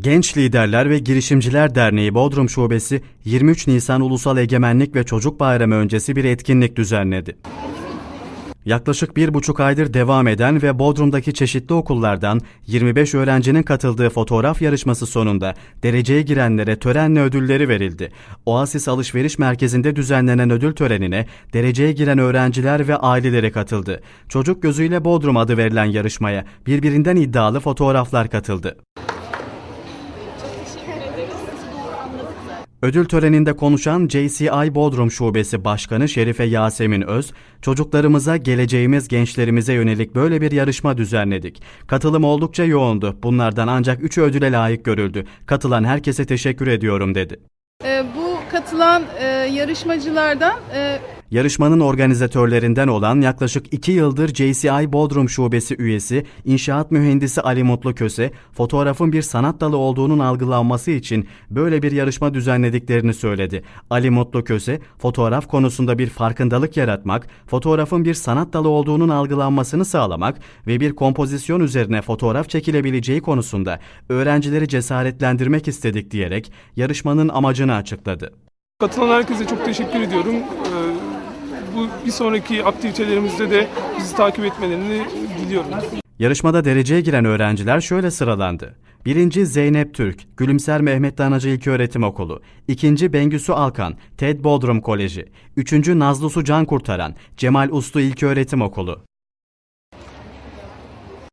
Genç Liderler ve Girişimciler Derneği Bodrum Şubesi 23 Nisan Ulusal Egemenlik ve Çocuk Bayramı öncesi bir etkinlik düzenledi. Yaklaşık bir buçuk aydır devam eden ve Bodrum'daki çeşitli okullardan 25 öğrencinin katıldığı fotoğraf yarışması sonunda dereceye girenlere törenle ödülleri verildi. Oasis Alışveriş Merkezi'nde düzenlenen ödül törenine dereceye giren öğrenciler ve aileleri katıldı. Çocuk Gözüyle Bodrum adı verilen yarışmaya birbirinden iddialı fotoğraflar katıldı. Ödül töreninde konuşan JCI Bodrum Şubesi Başkanı Şerife Yasemin Öz, çocuklarımıza, geleceğimiz gençlerimize yönelik böyle bir yarışma düzenledik. Katılım oldukça yoğundu. Bunlardan ancak 3 ödüle layık görüldü. Katılan herkese teşekkür ediyorum dedi. Ee, bu katılan e, yarışmacılardan e, Yarışmanın organizatörlerinden olan yaklaşık 2 yıldır JCI Bodrum Şubesi üyesi İnşaat Mühendisi Ali Mutlu Köse, fotoğrafın bir sanat dalı olduğunun algılanması için böyle bir yarışma düzenlediklerini söyledi. Ali Mutlu Köse, fotoğraf konusunda bir farkındalık yaratmak, fotoğrafın bir sanat dalı olduğunun algılanmasını sağlamak ve bir kompozisyon üzerine fotoğraf çekilebileceği konusunda öğrencileri cesaretlendirmek istedik diyerek yarışmanın amacını açıkladı. Katılan herkese çok teşekkür ediyorum. Ee, Bu bir sonraki aktivitelerimizde de bizi takip etmelerini diliyorum. Yarışmada dereceye giren öğrenciler şöyle sıralandı. Birinci Zeynep Türk, Gülümser Mehmet Danacı İlköğretim Okulu. İkinci Bengüsü Alkan, TED Bodrum Koleji. Üçüncü Nazlı Su Can Kurtaran, Cemal Uslu İlköğretim Okulu.